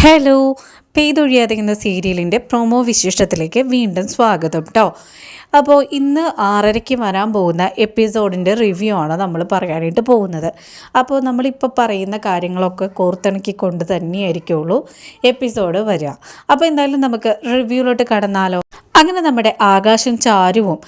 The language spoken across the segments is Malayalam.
ഹലോ പെയ്തൊഴിയാതിരിക്കുന്ന സീരിയലിന്റെ പ്രൊമോ വിശേഷത്തിലേക്ക് വീണ്ടും സ്വാഗതം കേട്ടോ അപ്പോൾ ഇന്ന് ആറരയ്ക്ക് വരാൻ പോകുന്ന എപ്പിസോഡിന്റെ റിവ്യൂ ആണ് നമ്മൾ പറയാനായിട്ട് പോകുന്നത്. അപ്പോൾ നമ്മളിപ്പോൾ പറയുന്ന കാര്യങ്ങളൊക്കെ കോർത്തിണക്കിക്കൊണ്ട് തന്നെയായിരിക്കുള്ളൂ എപ്പിസോഡ് വരിക. അപ്പോൾ എന്തായാലും നമുക്ക് റിവ്യൂലോട്ട് കടന്നാലോ. അങ്ങനെ നമ്മുടെ ആകാശം ചാരുവും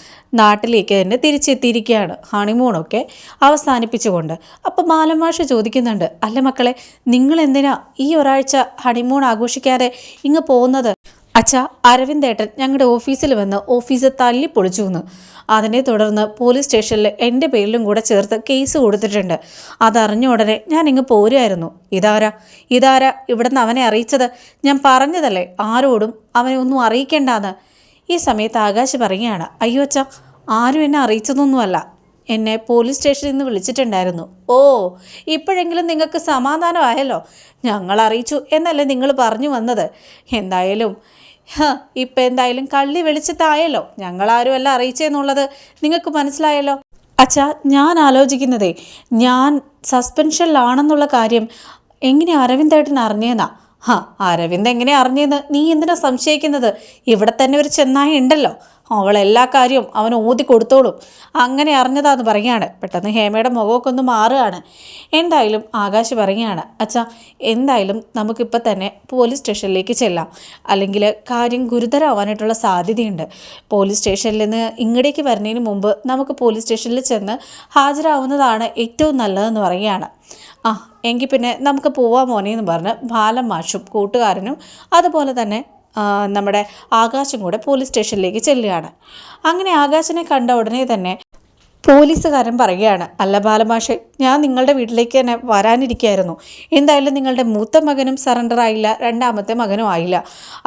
നാട്ടിലേക്ക് തന്നെ തിരിച്ചെത്തിയിരിക്കുകയാണ്. ഹണിമൂണൊക്കെ അവസാനിപ്പിച്ചുകൊണ്ട്. അപ്പോൾ മാലമാഷ ചോദിക്കുന്നുണ്ട് അല്ല മക്കളെ നിങ്ങൾ എന്തിനാ ഈ ഒരാഴ്ച ഹണിമൂൺ ആഘോഷിക്കാതെ ഇങ്ങ് പോകുന്നത്? അച്ഛാ അരവിന്ദേട്ടൻ ഞങ്ങളുടെ ഓഫീസിൽ വന്ന് ഓഫീസ് തല്ലി പൊളിച്ചു എന്ന് അതിനെ തുടർന്ന് പോലീസ് സ്റ്റേഷനിൽ എന്റെ പേരിലും കൂടെ ചേർത്ത് കേസ് കൊടുത്തിട്ടുണ്ട്. അതറിഞ്ഞ ഉടനെ ഞാൻ ഇങ്ങ് പോരുമായിരുന്നു ഇതാരാ? ഇതാരാ ഇവിടുന്ന് അവനെ അറിയിച്ചത്? ഞാൻ പറഞ്ഞതല്ലേ ആരോടും അവനെ ഒന്നും അറിയിക്കേണ്ടാന്ന്? ഈ സമയത്ത് ആകാശ് പറയുകയാണ് അയ്യോ അച്ഛ ആരും എന്നെ അറിയിച്ചതൊന്നുമല്ല. എന്നെ പോലീസ് സ്റ്റേഷനിൽ നിന്ന് വിളിച്ചിട്ടുണ്ടായിരുന്നു. ഓ ഇപ്പോഴെങ്കിലും നിങ്ങൾക്ക് സമാധാനമായല്ലോ? ഞങ്ങൾ അറിയിച്ചു എന്നല്ലേ നിങ്ങൾ പറഞ്ഞു വന്നത്? എന്തായാലും ഇപ്പം എന്തായാലും കള്ളി വെളിച്ചത്തായല്ലോ. ഞങ്ങളാരുമല്ല അറിയിച്ചെന്നുള്ളത് നിങ്ങൾക്ക് മനസ്സിലായല്ലോ? അച്ഛാ ഞാൻ ആലോചിക്കുന്നതേ ഞാൻ സസ്പെൻഷനിലാണെന്നുള്ള കാര്യം എങ്ങനെ അരവിന്ദേട്ടൻ അറിഞ്ഞേന്നാ? ഹാ അരവിന്ദ് എങ്ങനെ അറിഞ്ഞെന്ന്? നീ എന്തിനാ സംശയിക്കുന്നത്? ഇവിടെ തന്നെ ഒരു ചെന്നായി ഉണ്ടല്ലോ. അവൾ എല്ലാ കാര്യവും അവൻ ഊതി കൊടുത്തോളും. അങ്ങനെ അറിഞ്ഞതാന്ന് പറയാണ് പെട്ടെന്ന് ഹേമയുടെ മുഖമൊക്കെ ഒന്ന് മാറുകയാണ്. എന്തായാലും ആകാശ് പറയുകയാണ് അച്ഛാ എന്തായാലും നമുക്കിപ്പോൾ തന്നെ പോലീസ് സ്റ്റേഷനിലേക്ക് ചെല്ലാം. അല്ലെങ്കിൽ കാര്യം ഗുരുതരമാവാനായിട്ടുള്ള സാധ്യതയുണ്ട്. പോലീസ് സ്റ്റേഷനിൽ നിന്ന് ഇങ്ങടേക്ക് വരുന്നതിന് മുമ്പ് നമുക്ക് പോലീസ് സ്റ്റേഷനിൽ ചെന്ന് ഹാജരാവുന്നതാണ് ഏറ്റവും നല്ലതെന്ന് പറയുകയാണ്. ആ എങ്കിൽ പിന്നെ നമുക്ക് പോവാം മോനെ എന്ന് പറഞ്ഞ് ബാലം മാഷും കൂട്ടുകാരനും അതുപോലെ തന്നെ നമ്മുടെ ആകാശം കൂടെ പോലീസ് സ്റ്റേഷനിലേക്ക് ചെല്ലുകയാണ്. അങ്ങനെ ആകാശിനെ കണ്ട ഉടനെ തന്നെ പോലീസുകാരൻ പറയുകയാണ് അല്ല ബാലമാഷെ ഞാൻ നിങ്ങളുടെ വീട്ടിലേക്ക് തന്നെ വരാനിരിക്കുകയായിരുന്നു എന്തായാലും നിങ്ങളുടെ മൂത്ത മകനും സറണ്ടർ ആയില്ല രണ്ടാമത്തെ മകനും ആയില്ല.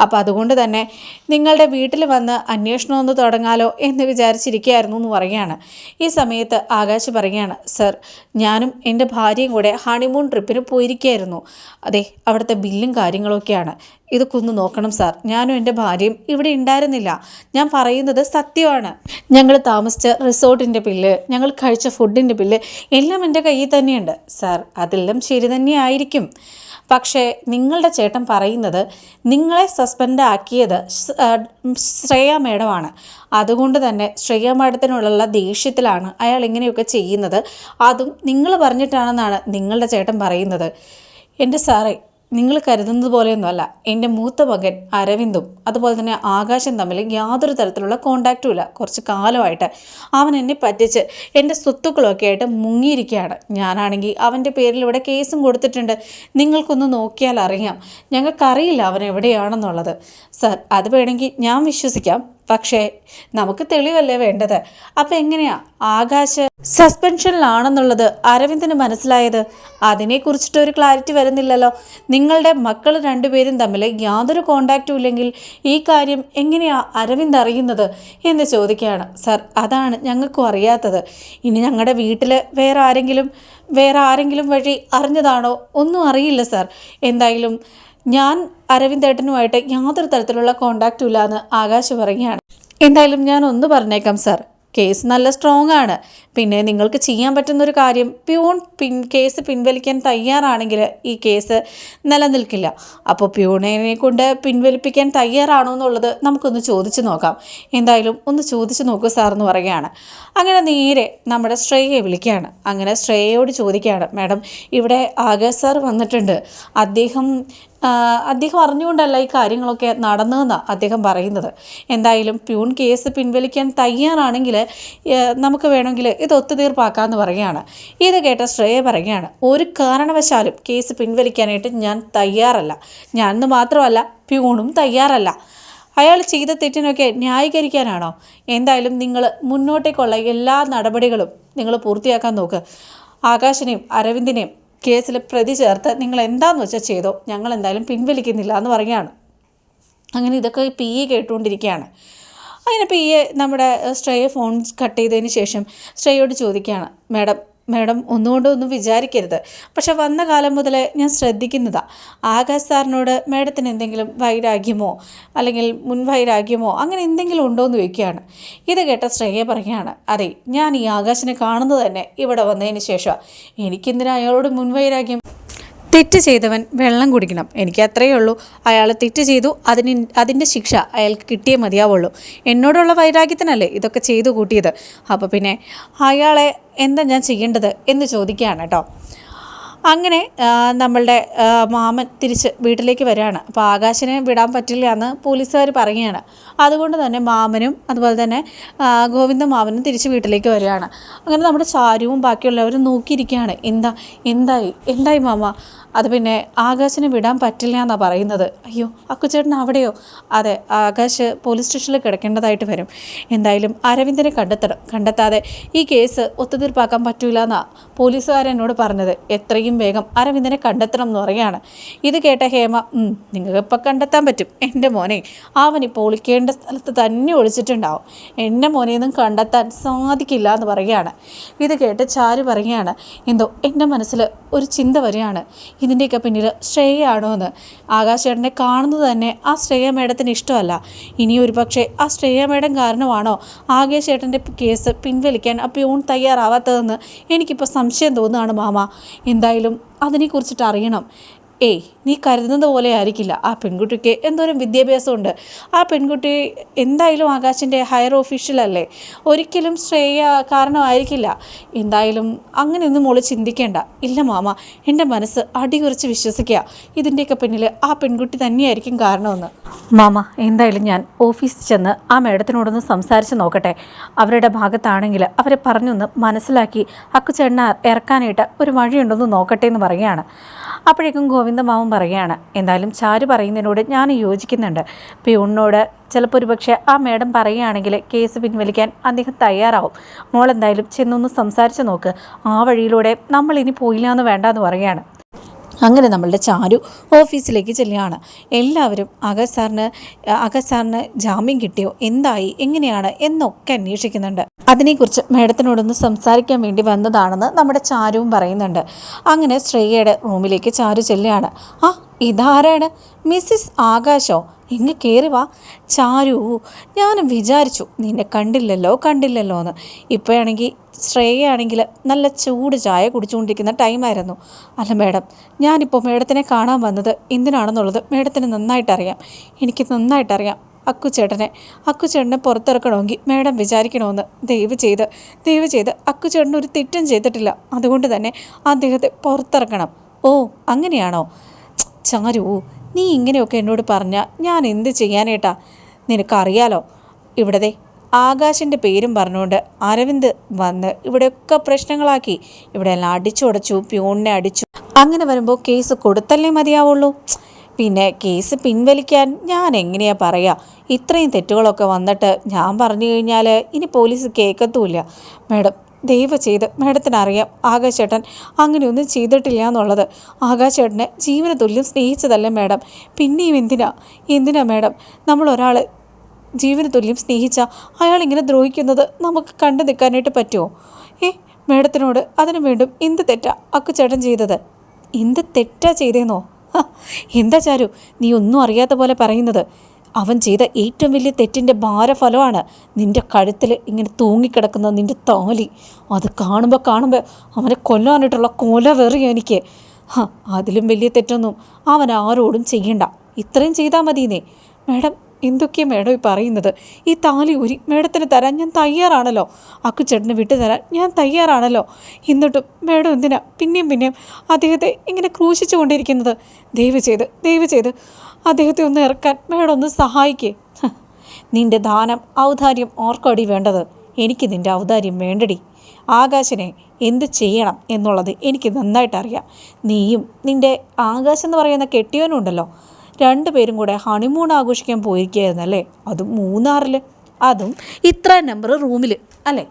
അപ്പോൾ അതുകൊണ്ട് തന്നെ നിങ്ങളുടെ വീട്ടിൽ വന്ന് അന്വേഷണം ഒന്ന് തുടങ്ങാലോ എന്ന് വിചാരിച്ചിരിക്കുകയായിരുന്നു എന്ന് പറയുകയാണ്. ഈ സമയത്ത് ആകാശ് പറയുകയാണ് സർ ഞാനും എന്റെ ഭാര്യയും കൂടെ ഹണിമൂൺ ട്രിപ്പിന് പോയിരിക്കുകയായിരുന്നു അതെ അവിടുത്തെ ബില്ലും കാര്യങ്ങളൊക്കെയാണ്. ഇത് കുന്ന് നോക്കണം സാർ. ഞാനും എന്റെ ഭാര്യയും ഇവിടെ ഉണ്ടായിരുന്നില്ല. ഞാൻ പറയുന്നത് സത്യമാണ്. ഞങ്ങൾ താമസിച്ച റിസോർട്ടിന്റെ ബില്ല് ഞങ്ങൾ കഴിച്ച ഫുഡിന്റെ ബില്ല് എല്ലാം എന്റെ കയ്യിൽ തന്നെയുണ്ട്. സാർ അതെല്ലാം ശരി തന്നെയായിരിക്കും പക്ഷേ നിങ്ങളുടെ ചേട്ടൻ പറയുന്നത് നിങ്ങളെ സസ്പെൻഡ് ആക്കിയത് ശ്രേയ മേഡമാണ്. അതുകൊണ്ട് തന്നെ ശ്രേയ മേഡത്തിനുള്ള ദേഷ്യത്തിലാണ് അയാൾ ഇങ്ങനെയൊക്കെ ചെയ്യുന്നത്. അതും നിങ്ങൾ പറഞ്ഞിട്ടാണെന്നാണ് നിങ്ങളുടെ ചേട്ടൻ പറയുന്നത്. എന്റെ സാറേ നിങ്ങൾ കരുതുന്നത് പോലെയൊന്നുമല്ല എന്റെ മൂത്ത മകൻ അരവിന്ദും അതുപോലെ തന്നെ ആകാശം തമ്മിൽ യാതൊരു തരത്തിലുള്ള കോണ്ടാക്റ്റും ഇല്ല. കുറച്ച് കാലമായിട്ട് അവൻ എന്നെ പറ്റിച്ച് എന്റെ സ്വത്തുക്കളൊക്കെ ആയിട്ട് മുങ്ങിയിരിക്കുകയാണ്. ഞാനാണെങ്കിൽ അവന്റെ പേരിൽ ഇവിടെ കേസും കൊടുത്തിട്ടുണ്ട്. നിങ്ങൾക്കൊന്ന് നോക്കിയാൽ അറിയാം. ഞങ്ങൾക്കറിയില്ല അവൻ എവിടെയാണെന്നുള്ളത്. സർ അത് വേണമെങ്കിൽ ഞാൻ വിശ്വസിക്കാം. പക്ഷേ നമുക്ക് തെളിവല്ലേ വേണ്ടത്? അപ്പം എങ്ങനെയാ? ആകാശ് സസ്പെൻഷനിലാണെന്നുള്ളത് അരവിന്ദിന് മനസ്സിലായത്. അതിനെക്കുറിച്ചിട്ട് ഒരു ക്ലാരിറ്റി വരുന്നില്ലല്ലോ. നിങ്ങളുടെ മക്കൾ രണ്ടുപേരും തമ്മിൽ യാതൊരു കോണ്ടാക്റ്റും ഇല്ലെങ്കിൽ ഈ കാര്യം എങ്ങനെയാ അരവിന്ദ് അറിയുന്നത് എന്ന് ചോദിക്കുകയാണ്. സർ അതാണ് ഞങ്ങൾക്കും അറിയാത്തത്. ഇനി ഞങ്ങളുടെ വീട്ടിൽ വേറെ ആരെങ്കിലും വേറെ ആരെങ്കിലും വഴി അറിഞ്ഞതാണോ? ഒന്നും അറിയില്ല സർ. എന്തായാലും ഞാൻ അരവിന്ദേട്ടനുമായിട്ട് യാതൊരു തരത്തിലുള്ള കോണ്ടാക്റ്റും ഇല്ല ഇല്ലാന്ന് ആകാശ് പറയുകയാണ്. എന്തായാലും ഞാൻ ഒന്ന് പറഞ്ഞേക്കാം സാർ. കേസ് നല്ല സ്ട്രോങ് ആണ് പിന്നെ നിങ്ങൾക്ക് ചെയ്യാൻ പറ്റുന്ന ഒരു കാര്യം പ്യൂൺ പിൻ കേസ് പിൻവലിക്കാൻ തയ്യാറാണെങ്കിൽ ഈ കേസ് നിലനിൽക്കില്ല. അപ്പോൾ പ്യൂണിനെ കൊണ്ട് പിൻവലിപ്പിക്കാൻ തയ്യാറാണോ എന്നുള്ളത് നമുക്കൊന്ന് ചോദിച്ചു നോക്കാം. എന്തായാലും ഒന്ന് ചോദിച്ചു നോക്കൂ സാർ എന്ന് പറയുകയാണ്. അങ്ങനെ നേരെ നമ്മുടെ ശ്രേയയെ വിളിക്കുകയാണ്. അങ്ങനെ ശ്രേയയോട് ചോദിക്കുകയാണ് മാഡം ഇവിടെ ആകാശ് സാർ വന്നിട്ടുണ്ട്. അദ്ദേഹം അദ്ദേഹം അറിഞ്ഞുകൊണ്ടല്ല ഈ കാര്യങ്ങളൊക്കെ നടന്നതെന്നാണ് അദ്ദേഹം പറയുന്നത്. എന്തായാലും പ്യൂൺ കേസ് പിൻവലിക്കാൻ തയ്യാറാണെങ്കിൽ നമുക്ക് വേണമെങ്കിൽ ഇത് ഒത്തുതീർപ്പാക്കാമെന്ന് പറയുകയാണ്. ഇത് കേട്ട ശ്രേയ പറയുകയാണ് ഒരു കാരണവശാലും കേസ് പിൻവലിക്കാനായിട്ട് ഞാൻ തയ്യാറല്ല. ഞാൻ എന്ന് മാത്രമല്ല പ്യൂണും തയ്യാറല്ല. അയാൾ ചെയ്ത തെറ്റിനൊക്കെ ന്യായീകരിക്കാനാണോ? എന്തായാലും നിങ്ങൾ മുന്നോട്ടേക്കുള്ള എല്ലാ നടപടികളും നിങ്ങൾ പൂർത്തിയാക്കാൻ നോക്ക്. ആകാശിനെയും അരവിന്ദിനെയും കേസിൽ പ്രതി ചേർത്ത് നിങ്ങൾ എന്താന്ന് വെച്ചാൽ ചെയ്തോ? ഞങ്ങൾ എന്തായാലും പിൻവലിക്കുന്നില്ല എന്ന് പറയുകയാണ്. അങ്ങനെ ഇതൊക്കെ പി ഇ കേട്ടുകൊണ്ടിരിക്കുകയാണ്. അങ്ങനെ പി എ നമ്മുടെ ശ്രേയ ഫോൺ കട്ട് ചെയ്തതിന് ശേഷം ശ്രേയോട് ചോദിക്കുകയാണ് മാഡം മാഡം ഒന്നുകൊണ്ടൊന്നും വിചാരിക്കരുത്. പക്ഷെ വന്ന കാലം മുതലേ ഞാൻ ശ്രദ്ധിക്കുന്നതാ. ആകാശ് സാറിനോട് മാഡത്തിന് എന്തെങ്കിലും വൈരാഗ്യമോ അല്ലെങ്കിൽ മുൻവൈരാഗ്യമോ അങ്ങനെ എന്തെങ്കിലും ഉണ്ടോ എന്ന് ചോദിക്കുകയാണ്. ഇത് കേട്ട ശ്രേയ പറയുകയാണ് അതെ ഞാൻ ഈ ആകാശിനെ കാണുന്നത് തന്നെ ഇവിടെ വന്നതിന് ശേഷമാണ് എനിക്കെന്തിനാ അയാളോട് മുൻവൈരാഗ്യം തെറ്റ് ചെയ്തവൻ വെള്ളം കുടിക്കണം. എനിക്ക് അത്രയേ ഉള്ളൂ. അയാൾ തെറ്റ് ചെയ്തു. അതിന് അതിന്റെ ശിക്ഷ അയാൾക്ക് കിട്ടിയേ മതിയാവുള്ളൂ. എന്നോടുള്ള വൈരാഗ്യത്തിനല്ലേ ഇതൊക്കെ ചെയ്തു കൂട്ടിയത്? അപ്പോൾ പിന്നെ അയാളെ എന്താ ഞാൻ ചെയ്യേണ്ടത് എന്ന് ചോദിക്കുകയാണ് കേട്ടോ. അങ്ങനെ നമ്മളുടെ മാമൻ തിരിച്ച് വീട്ടിലേക്ക് വരികയാണ്. അപ്പോൾ ആകാശനെ വിടാൻ പറ്റില്ല എന്ന് പോലീസുകാർ പറയുകയാണ്. അതുകൊണ്ട് തന്നെ മാമനും അതുപോലെ തന്നെ ഗോവിന്ദ മാമനും തിരിച്ച് വീട്ടിലേക്ക് വരികയാണ്. അങ്ങനെ നമ്മുടെ ചാരുവും ബാക്കിയുള്ളവരും നോക്കിയിരിക്കുകയാണ്. എന്താ എന്തായി എന്തായി മാമ? അത് പിന്നെ ആകാശിനെ വിടാൻ പറ്റില്ല എന്നാണ് പറയുന്നത്. അയ്യോ അക്കുച്ചേട്ടൻ അവിടെയോ? അതെ ആകാശ് പോലീസ് സ്റ്റേഷനിൽ കിടക്കേണ്ടതായിട്ട് വരും. എന്തായാലും അരവിന്ദനെ കണ്ടെത്തണം. കണ്ടെത്താതെ ഈ കേസ് ഒത്തുതീർപ്പാക്കാൻ പറ്റൂല എന്നാണ് പോലീസുകാരെന്നോട് പറഞ്ഞത്. എത്രയും വേഗം അരവിന്ദനെ കണ്ടെത്തണം എന്ന് പറയുകയാണ്. ഇത് കേട്ട ഹേമ നിങ്ങൾക്ക് ഇപ്പം കണ്ടെത്താൻ പറ്റും. എന്റെ മോനെ അവൻ ഇപ്പോൾ ഒളിക്കേണ്ട സ്ഥലത്ത് തന്നെ ഒളിച്ചിട്ടുണ്ടാവും. എന്റെ മോനെയൊന്നും കണ്ടെത്താൻ സാധിക്കില്ല എന്ന് പറയുകയാണ്. ഇത് കേട്ട് ചാരു പറയുകയാണ് എന്തോ എന്റെ മനസ്സിൽ ഒരു ചിന്ത വരികയാണ്. ഇതിന്റെയൊക്കെ പിന്നിൽ ശ്രേയയാണോ എന്ന് ആകാശേട്ടനെ കാണുന്നത് തന്നെ ആ ശ്രേയ മേഡത്തിന് ഇഷ്ടമല്ല. ഇനി ഒരു പക്ഷേ ആ ശ്രേയ മേഡം കാരണമാണോ ആകേശേട്ടന്റെ കേസ് പിൻവലിക്കാൻ ആ പ്യൂൺ തയ്യാറാവാത്തതെന്ന് എനിക്കിപ്പോൾ സംശയം തോന്നുകയാണ് മാമ. എന്തായാലും അതിനെക്കുറിച്ചിട്ട് അറിയണം ഏയ് നീ കരുതുന്നത് പോലെ ആയിരിക്കില്ല. ആ പെൺകുട്ടിക്ക് എന്തോരം വിദ്യാഭ്യാസമുണ്ട്. ആ പെൺകുട്ടി എന്തായാലും ആകാശിന്റെ ഹയർ ഓഫീഷ്യലല്ലേ ഒരിക്കലും ശ്രേയ കാരണമായിരിക്കില്ല. എന്തായാലും അങ്ങനെയൊന്നും മോൾ ചിന്തിക്കേണ്ട. ഇല്ല മാമ എന്റെ മനസ്സ് അടികുറിച്ച് വിശ്വസിക്കുക. ഇതിന്റെയൊക്കെ പിന്നിൽ ആ പെൺകുട്ടി തന്നെയായിരിക്കും കാരണമെന്ന്. മാമ എന്തായാലും ഞാൻ ഓഫീസിൽ ചെന്ന് ആ മേഡത്തിനോടൊന്ന് സംസാരിച്ച് നോക്കട്ടെ. അവരുടെ ഭാഗത്താണെങ്കിൽ അവരെ പറഞ്ഞൊന്ന് മനസ്സിലാക്കി അക്കുചേട്ടനെ ഇറക്കാനായിട്ട് ഒരു വഴിയുണ്ടെന്ന് നോക്കട്ടെ എന്ന് പറയുകയാണ്. അപ്പോഴേക്കും ഗോവിന്ദമാവും പറയുകയാണ് എന്തായാലും ചാരു പറയുന്നതിനോട് ഞാൻ യോജിക്കുന്നുണ്ട്. പ്യൂണിനോട് ചിലപ്പോൾ ഒരു പക്ഷേ ആ മേഡം പറയുകയാണെങ്കിൽ കേസ് പിൻവലിക്കാൻ അദ്ദേഹം തയ്യാറാവും. മോൾ എന്തായാലും ചെന്നൊന്ന് സംസാരിച്ച് നോക്ക്. ആ വഴിയിലൂടെ നമ്മൾ ഇനി പോയില്ല എന്ന് വേണ്ടെന്ന് പറയുകയാണ്. അങ്ങനെ നമ്മളുടെ ചാരു ഓഫീസിലേക്ക് ചെല്ലുകയാണ്. എല്ലാവരും അഗത് സാറിന് അഗത് സാറിന് ജാമ്യം കിട്ടിയോ? എന്തായി? എങ്ങനെയാണ്? എന്നൊക്കെ അന്വേഷിക്കുന്നുണ്ട്. അതിനെക്കുറിച്ച് മേഡത്തിനോടൊന്ന് സംസാരിക്കാൻ വേണ്ടി വന്നതാണെന്ന് നമ്മുടെ ചാരുവും പറയുന്നുണ്ട്. അങ്ങനെ ശ്രേയയുടെ റൂമിലേക്ക് ചാരു ചെല്ലുകയാണ്. ആ ഇതാരാണ്? മിസ്സിസ് ആകാശോ? ഇങ്ങ് കയറി വാ. ചാരു ഞാനും വിചാരിച്ചു നിന്നെ കണ്ടില്ലല്ലോ കണ്ടില്ലല്ലോ എന്ന്. ഇപ്പോഴാണെങ്കിൽ ശ്രേയയാണെങ്കിൽ നല്ല ചൂട് ചായ കുടിച്ചുകൊണ്ടിരിക്കുന്ന ടൈമായിരുന്നു. അല്ല മേഡം ഞാനിപ്പോൾ മേഡത്തിനെ കാണാൻ വന്നത് എന്തിനാണെന്നുള്ളത് മേഡത്തിന് നന്നായിട്ടറിയാം. എനിക്ക് നന്നായിട്ടറിയാം അക്കുചേട്ടനെ. അക്കുചേട്ടനെ പുറത്തിറക്കണമെങ്കിൽ മേഡം വിചാരിക്കണമെന്ന് ദയവ് ചെയ്ത് ദയവ് ചെയ്ത് അക്കുചേട്ടൻ ഒരു തെറ്റും ചെയ്തിട്ടില്ല. അതുകൊണ്ട് തന്നെ അദ്ദേഹത്തെ പുറത്തിറക്കണം. ഓ അങ്ങനെയാണോ? ചാരു നീ ഇങ്ങനെയൊക്കെ എന്നോട് പറഞ്ഞാൽ ഞാൻ എന്ത് ചെയ്യാനേട്ടാ? നിനക്കറിയാലോ? ഇവിടത്തെ ആകാശിന്റെ പേരും പറഞ്ഞുകൊണ്ട് അരവിന്ദ് വന്ന് ഇവിടെയൊക്കെ പ്രശ്നങ്ങളാക്കി. ഇവിടെ എല്ലാം അടിച്ചുടച്ചു പ്യൂണിനെ അടിച്ചു. അങ്ങനെ വരുമ്പോൾ കേസ് കൊടുത്തല്ലേ മതിയാവുള്ളൂ. പിന്നെ കേസ് പിൻവലിക്കാൻ ഞാൻ എങ്ങനെയാ പറയുക ഇത്രയും തെറ്റുകളൊക്കെ വന്നിട്ട് ഞാൻ പറഞ്ഞു കഴിഞ്ഞാൽ ഇനി പോലീസ് കേൾക്കത്തുമില്ല മാഡം ദയവ് ചെയ്ത് മാഡത്തിനറിയാം ആകാശേട്ടൻ അങ്ങനെയൊന്നും ചെയ്തിട്ടില്ല എന്നുള്ളത് ആകാശേട്ടനെ ജീവന തുല്യം സ്നേഹിച്ചതല്ല മാഡം? പിന്നെയും എന്തിനാ? എന്തിനാ മാഡം? നമ്മൾ ഒരാളെ ജീവന തുല്യം സ്നേഹിച്ച അയാൾ ഇങ്ങനെ ദ്രോഹിക്കുന്നത് നമുക്ക് കണ്ടു നിൽക്കാനായിട്ട് പറ്റുമോ ഏ മാഡത്തിനോട് അതിനു വീണ്ടും എന്ത് തെറ്റാ അക്കുചേട്ടൻ ചെയ്തത്? എന്ത് തെറ്റാ ചെയ്തേന്നോ? എന്താ ചാരു നീ ഒന്നും അറിയാത്ത പോലെ പറയുന്നത്. അവൻ ചെയ്ത ഏറ്റവും വലിയ തെറ്റിന്റെ ഭാരഫലമാണ് നിന്റെ കഴുത്തിൽ ഇങ്ങനെ തൂങ്ങിക്കിടക്കുന്ന നിന്റെ താലി. അത് കാണുമ്പോൾ കാണുമ്പോൾ അവനെ കൊല്ലാനായിട്ടുള്ള കൊല വെറിയ എനിക്ക്. അതിലും വലിയ തെറ്റൊന്നും അവൻ ആരോടും ചെയ്യണ്ട. ഇത്രയും ചെയ്താൽ മതിയെന്നേ. മേഡം എന്തൊക്കെയാണ് മേഡം ഈ പറയുന്നത്? ഈ താലി ഊരി മേഡത്തിന് തരാൻ ഞാൻ തയ്യാറാണല്ലോ. അക്കുച്ചേട്ടന് വിട്ടു തരാൻ ഞാൻ തയ്യാറാണല്ലോ. എന്നിട്ടും മേഡം എന്തിനാ പിന്നെയും പിന്നെയും അദ്ദേഹത്തെ ഇങ്ങനെ ക്രൂശിച്ചു കൊണ്ടിരിക്കുന്നത്? ദയവ് ചെയ്ത് ദയവ് ചെയ്ത് അദ്ദേഹത്തെ ഒന്ന് ഇറക്കാൻ മേഡം ഒന്ന് സഹായിക്കേ നിന്റെ ദാനം ഔദാര്യം ഓർക്കടി വേണ്ടത്? എനിക്ക് നിന്റെ ഔദാര്യം വേണ്ടടി. ആകാശനെ എന്ത് ചെയ്യണം എന്നുള്ളത് എനിക്ക് നന്നായിട്ട് അറിയാം നീയും നിന്റെ ആകാശം എന്ന് പറയുന്ന കെട്ടിയവനും ഉണ്ടല്ലോ. രണ്ടുപേരും കൂടെ ഹണിമൂൺ ആഘോഷിക്കാൻ പോയിരിക്കുകയായിരുന്നല്ലേ? അതും മൂന്നാറിൽ അതും ഇത്ര നമ്പർ റൂമിൽ അല്ലേ?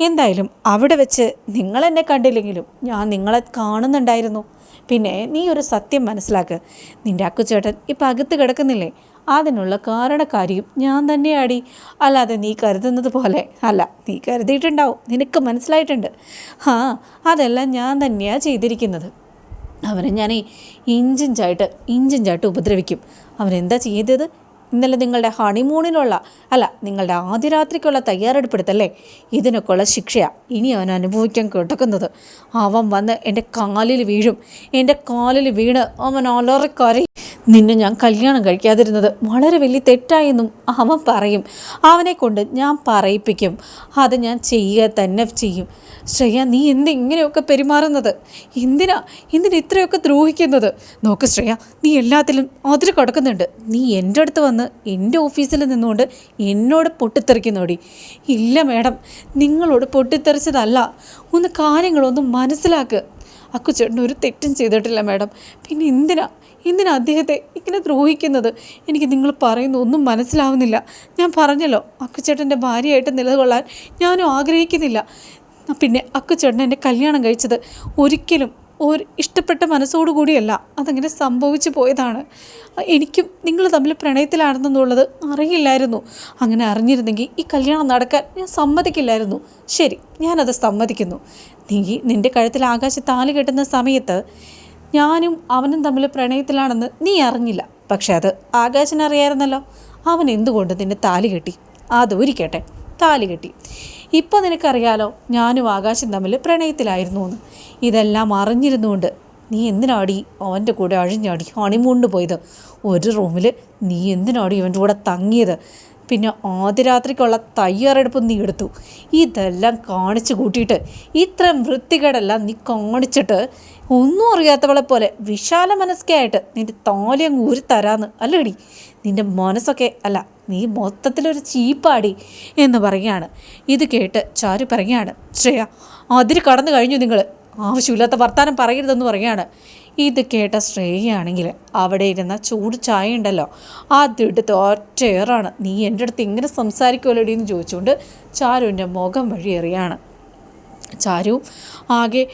എന്തായാലും അവിടെ വെച്ച് നിങ്ങളെന്നെ കണ്ടില്ലെങ്കിലും ഞാൻ നിങ്ങളെ കാണുന്നുണ്ടായിരുന്നു. പിന്നെ നീ ഒരു സത്യം മനസ്സിലാക്ക്. നിന്റെ അക്കുചേട്ടൻ ഇപ്പം അകത്ത് കിടക്കുന്നില്ലേ? അതിനുള്ള കാരണക്കാരിയും ഞാൻ തന്നെയാടി. അല്ലാതെ നീ കരുതുന്നത് പോലെ അല്ല നീ കരുതിയിട്ടുണ്ടാവും. നിനക്ക് മനസ്സിലായിട്ടുണ്ട്. ആ അതെല്ലാം ഞാൻ തന്നെയാണ് ചെയ്തിരിക്കുന്നത്. അവനെ ഞാൻ ഇഞ്ചിഞ്ചായിട്ട് ഇഞ്ചിഞ്ചായിട്ട് ഉപദ്രവിക്കും. അവനെന്താ ചെയ്തത്? ഇന്നലെ നിങ്ങളുടെ ഹണിമൂണിനുള്ള അല്ല നിങ്ങളുടെ ആദ്യ രാത്രിക്കുള്ള തയ്യാറെടുപ്പെടുത്തല്ലേ? ഇതിനൊക്കെയുള്ള ശിക്ഷയാണ് ഇനി അവൻ അനുഭവിക്കാൻ കിടക്കുന്നത്. അവൻ വന്ന് എന്റെ കാലിൽ വീഴും. എന്റെ കാലിൽ വീണ് അവൻ അലറിക്കരയും നിന്നെ ഞാൻ കല്യാണം കഴിക്കാതിരുന്നത് വളരെ വലിയ തെറ്റായെന്നും അവൻ പറയും. അവനെ കൊണ്ട് ഞാൻ പറയിപ്പിക്കും. അത് ഞാൻ ചെയ്യുക തന്നെ ചെയ്യും. ശ്രേയ നീ എന്ത് ഇങ്ങനെയൊക്കെ പെരുമാറുന്നത്? എന്തിനാ? എന്തിനാ ഇത്രയൊക്കെ ദ്രോഹിക്കുന്നത്? നോക്ക് ശ്രേയ നീ എല്ലാത്തിലും അതിൽ കിടക്കുന്നുണ്ട്. നീ എന്റെ അടുത്ത് വന്ന് എന്റെ ഓഫീസിൽ നിന്നുകൊണ്ട് എന്നോട് പൊട്ടിത്തെറിക്കുന്നോടി. ഇല്ല മേഡം നിങ്ങളോട് പൊട്ടിത്തെറിച്ചതല്ല. ഒന്ന് കാര്യങ്ങളൊന്നും മനസ്സിലാക്കുക അക്കുച്ചേട്ടൻ ഒരു തെറ്റും ചെയ്തിട്ടില്ല മേഡം. പിന്നെ എന്തിനാ? എന്തിനാ അദ്ദേഹത്തെ ഇങ്ങനെ ദ്രോഹിക്കുന്നത്? എനിക്ക് നിങ്ങൾ പറയുന്ന ഒന്നും മനസ്സിലാവുന്നില്ല. ഞാൻ പറഞ്ഞല്ലോ അക്കുച്ചേട്ടന്റെ ഭാര്യയായിട്ട് നിലകൊള്ളാൻ ഞാനും ആഗ്രഹിക്കുന്നില്ല. പിന്നെ അക്കുച്ചേട്ടൻ എന്റെ കല്യാണം കഴിച്ചത് ഒരിക്കലും ഒരു ഇഷ്ടപ്പെട്ട മനസ്സോടുകൂടിയല്ല അതങ്ങനെ സംഭവിച്ചു പോയതാണ്. എനിക്കും നിങ്ങൾ തമ്മിൽ പ്രണയത്തിലാണെന്നുള്ളത് അറിയില്ലായിരുന്നു. അങ്ങനെ അറിഞ്ഞിരുന്നെങ്കിൽ ഈ കല്യാണം നടക്കാൻ ഞാൻ സമ്മതിക്കില്ലായിരുന്നു. ശരി ഞാനത് സമ്മതിക്കുന്നു. നീ നിന്റെ കഴുത്തിൽ ആകാശ താലി കെട്ടുന്ന സമയത്ത് ഞാനും അവനും തമ്മിൽ പ്രണയത്തിലാണെന്ന് നീ അറിഞ്ഞില്ല. പക്ഷെ അത് ആകാശനറിയായിരുന്നല്ലോ അവൻ എന്തുകൊണ്ട് നിന്നെ താലി കെട്ടി? അതൊരിക്കട്ടെ താലി കെട്ടി. ഇപ്പോൾ നിനക്കറിയാലോ ഞാനും ആകാശം തമ്മിൽ പ്രണയത്തിലായിരുന്നു എന്ന് ഇതെല്ലാം അറിഞ്ഞിരുന്നുകൊണ്ട് നീ എന്തിനാടി അവന്റെ കൂടെ അഴിഞ്ഞാടി ഹണിമൂണ്ട് പോയത്? ഒരു റൂമിൽ നീ എന്തിനാടി ഇവന്റെ കൂടെ തങ്ങിയത്? പിന്നെ ആദ്യ രാത്രിക്കുള്ള തയ്യാറെടുപ്പ് നീ എടുത്തു. ഇതെല്ലാം കാണിച്ചു കൂട്ടിയിട്ട് ഇത്രയും വൃത്തികേടെല്ലാം നീ കാണിച്ചിട്ട് ഒന്നും അറിയാത്തവളെ പോലെ വിശാല മനസ്കയായിട്ട് നിന്റെ താലി അങ്ങ് ഊരി തരാന്ന് അല്ലേടി. നിന്റെ മനസ്സൊക്കെ അല്ല നീ മൊത്തത്തിലൊരു ചീപ്പാടി എന്ന് പറയുകയാണ്. ഇത് കേട്ട് ചാരു പറയുകയാണ് ശ്രേയ അതിര് കടന്നു കഴിഞ്ഞു നിങ്ങൾ ആവശ്യമില്ലാത്ത വർത്തമാനം പറയരുതെന്ന് പറയുകയാണ്. ഇത് കേട്ട ശ്രേയയാണെങ്കിൽ അവിടെ ഇരുന്ന ചൂട് ചായ ഉണ്ടല്ലോ അതെടുത്ത് ഒറ്റയേറാണ് നീ എന്റെ അടുത്ത് ഇങ്ങനെ സംസാരിക്കുമല്ലോടി എന്ന് ചോദിച്ചുകൊണ്ട് ചാരുവിന്റെ മുഖം വഴി എറിയാണ്. ചാരു ആകെ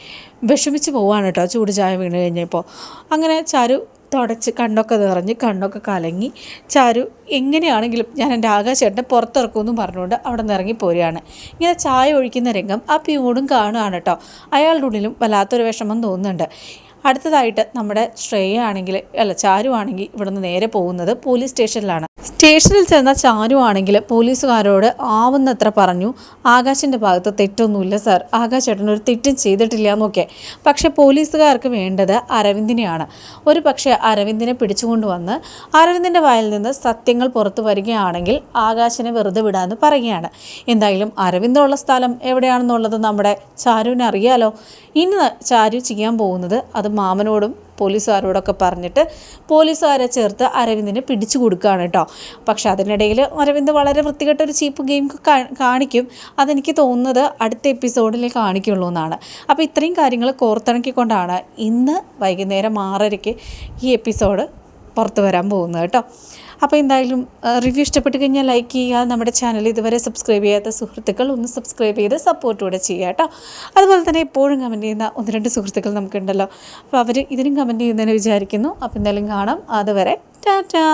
വിഷമിച്ച് പോവാണ് കേട്ടോ. ചൂട് ചായ വീണ് കഴിഞ്ഞപ്പോൾ. അങ്ങനെ ചാരു തുടച്ച് കണ്ണൊക്കെ നിറഞ്ഞ് കണ്ണൊക്കെ കലങ്ങി ചാരു എങ്ങനെയാണെങ്കിലും ഞാൻ എന്റെ ആകാശേട്ടനെ പുറത്തിറക്കുമെന്നും പറഞ്ഞുകൊണ്ട് അവിടെ നിന്ന് ഇറങ്ങി പോരുകയാണ്. ഇങ്ങനെ ചായ ഒഴിക്കുന്ന രംഗം ആ പ്യൂണും കാണുകയാണ് കേട്ടോ. അയാളുടെ ഉള്ളിലും വല്ലാത്തൊരു വിഷമം തോന്നുന്നുണ്ട്. അടുത്തതായിട്ട് നമ്മുടെ ശ്രേയ ആണെങ്കിൽ അല്ല ചാരു ആണെങ്കിൽ ഇവിടുന്ന് നേരെ പോകുന്നത് പോലീസ് സ്റ്റേഷനിലാണ്. സ്റ്റേഷനിൽ ചെന്ന ചാരു ആണെങ്കിൽ പോലീസുകാരോട് ആവുന്നത്ര പറഞ്ഞു. ആകാശിന്റെ ഭാഗത്ത് തെറ്റൊന്നുമില്ല സാർ. ആകാശ് ചേട്ടൻ ഒരു തെറ്റും ചെയ്തിട്ടില്ല എന്നൊക്കെ പക്ഷേ പോലീസുകാർക്ക് വേണ്ടത് അരവിന്ദിനെയാണ്. ഒരു പക്ഷേ അരവിന്ദിനെ പിടിച്ചുകൊണ്ടുവന്ന് അരവിന്ദിന്റെ വായിൽ നിന്ന് സത്യങ്ങൾ പുറത്തു വരികയാണെങ്കിൽ ആകാശിനെ വെറുതെ വിടാമെന്ന് പറയുകയാണ്. എന്തായാലും അരവിന്ദുള്ള സ്ഥലം എവിടെയാണെന്നുള്ളത് നമ്മുടെ ചാരുവിനെ അറിയാലോ ഇനി ചാരു ചെയ്യാൻ പോകുന്നത് അത് മാമനോടും പോലീസുകാരോടൊക്കെ പറഞ്ഞിട്ട് പോലീസുകാരെ ചേർത്ത് അരവിന്ദിനെ പിടിച്ചു കൊടുക്കുകയാണ് കേട്ടോ. പക്ഷെ അതിനിടയിൽ അരവിന്ദ് വളരെ വൃത്തികെട്ട ഒരു ചീപ്പ് ഗെയിം കാണിക്കും. അതെനിക്ക് തോന്നുന്നത് അടുത്ത എപ്പിസോഡിൽ കാണിക്കുള്ളൂ എന്നാണ്. അപ്പോൾ ഇത്രയും കാര്യങ്ങൾ കോർത്തിണക്കിക്കൊണ്ടാണ് ഇന്ന് വൈകുന്നേരം ആറരയ്ക്ക് ഈ എപ്പിസോഡ് പുറത്തു വരാൻ പോകുന്നത് കേട്ടോ. അപ്പോൾ എന്തായാലും റിവ്യൂ ഇഷ്ടപ്പെട്ട് കഴിഞ്ഞാൽ ലൈക്ക് ചെയ്യുക നമ്മുടെ ചാനൽ ഇതുവരെ സബ്സ്ക്രൈബ് ചെയ്യാത്ത സുഹൃത്തുക്കൾ ഒന്ന് സബ്സ്ക്രൈബ് ചെയ്ത് സപ്പോർട്ട് കൂടെ ചെയ്യുക കേട്ടോ അതുപോലെ തന്നെ എപ്പോഴും കമന്റ് ചെയ്യുന്ന ഒന്ന് രണ്ട് സുഹൃത്തുക്കൾ നമുക്കുണ്ടല്ലോ. അപ്പോൾ അവർ ഇതിനും കമന്റ് ചെയ്യുന്നതിന് വിചാരിക്കുന്നു. അപ്പോൾ എന്തായാലും കാണാം. അതുവരെ ടാറ്റാ